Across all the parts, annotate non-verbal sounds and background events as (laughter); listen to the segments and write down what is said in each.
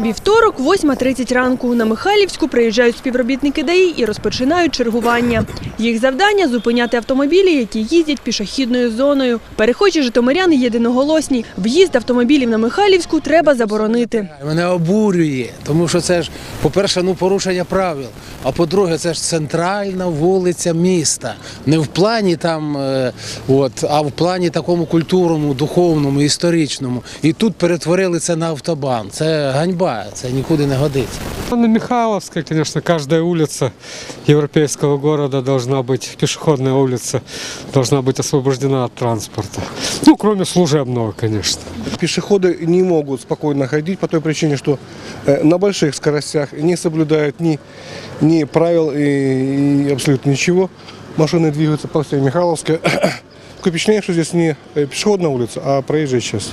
Вівторок, 8.30 ранку. На Михайлівську приїжджають співробітники ДАІ і розпочинають чергування. Їх завдання – зупиняти автомобілі, які їздять пішохідною зоною. Перехожі житомиряни єдиноголосні. В'їзд автомобілів на Михайлівську треба заборонити. Мене обурює, тому що це ж, по-перше, ну порушення правил. А по-друге, це ж центральна вулиця міста. Не в плані там, е, от, а в плані такому культурному, духовному, історичному. І тут перетворили це на автобан. Це ганьба, це нікуди не годиться. На Михайловской, конечно, каждая улица европейского города должна быть, пешеходная улица должна быть освобождена от транспорта. Ну, кроме служебного, конечно. Пешеходы не могут спокойно ходить по той причине, что э, на больших скоростях не соблюдают ни, ни правил и, и абсолютно ничего. Машины двигаются по всей Михайловской. (coughs) Такое впечатление, что здесь не э, пешеходная улица, а проезжая часть.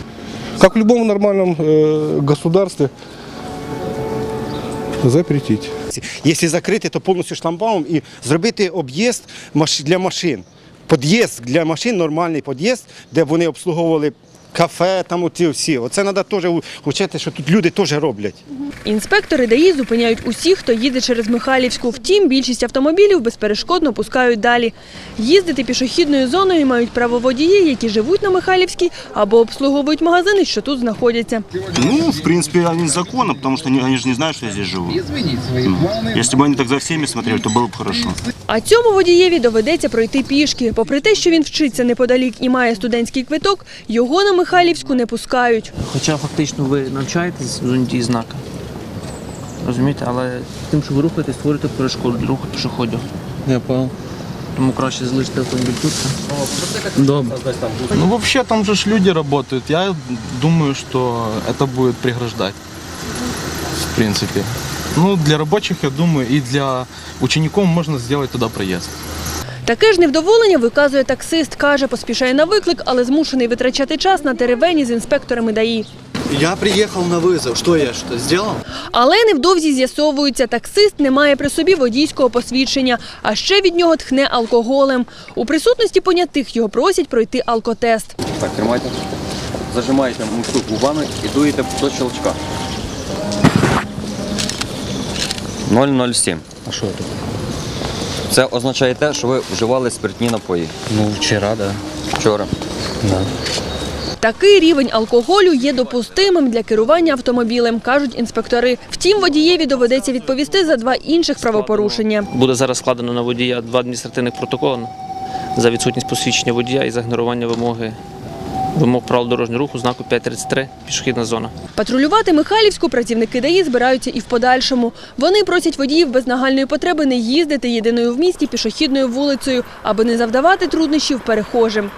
Как в любом нормальном э, государстве запретить. Якщо закрити, то повністю шламбаум і зробити об'їзд для машин. Під'їзд для машин, нормальний під'їзд, де вони обслуговували кафе, там оці всі. Оце треба теж вчити, що тут люди теж роблять. Інспектори ДАІ зупиняють усіх, хто їде через Михайлівську. Втім, більшість автомобілів безперешкодно пускають далі. Їздити пішохідною зоною мають право водії, які живуть на Михайлівській або обслуговують магазини, що тут знаходяться. Ну, в принципе, они законно, потому что они, они же не знают, что я здесь живу. Ну, Если бы они так за всеми смотрели, то было бы хорошо. А цьому водієві доведеться пройти пішки. Попри те, що він вчиться неподалік і має студентський квиток, його на Михайлівську не пускають. Хоча фактично ви навчаєтесь в зоні дії знака. Розумієте, але тим, що ви рухаєте, створюєте перешкоду для руху пішоходів. Я понял. Тому краще залишити автомобіль тут. Добре. Ну, вообще там же ж люди работают. Я думаю, что это будет преграждать. В принципе. Ну, для рабочих, я думаю, и для учеников можно сделать туда проезд. Таке ж невдоволення виказує таксист. Каже, поспішає на виклик, але змушений витрачати час на теревені з інспекторами ДАІ. Я приехал на вызов. Что я что сделал? Але невдовзі з'ясовується, таксист не має при собі водійського посвідчення, а ще від нього тхне алкоголем. У присутності понятих його просять пройти алкотест. Так, тримайте. Зажимаєте муштук губами і дуєте до щелчка. 007. А что это? Це означає те, що ви вживали спиртні напої. Ну, вчера, да. Вчора. Да. Такий рівень алкоголю є допустимим для керування автомобілем, кажуть інспектори. Втім, водієві доведеться відповісти за два інших правопорушення. Буде зараз складено на водія два адміністративних протоколи за відсутність посвідчення водія і за ігнорування вимоги вимог правил дорожнього руху знаку 533 пішохідна зона. Патрулювати Михайлівську працівники ДАІ збираються і в подальшому. Вони просять водіїв без нагальної потреби не їздити єдиною в місті пішохідною вулицею, аби не завдавати труднощів перехожим.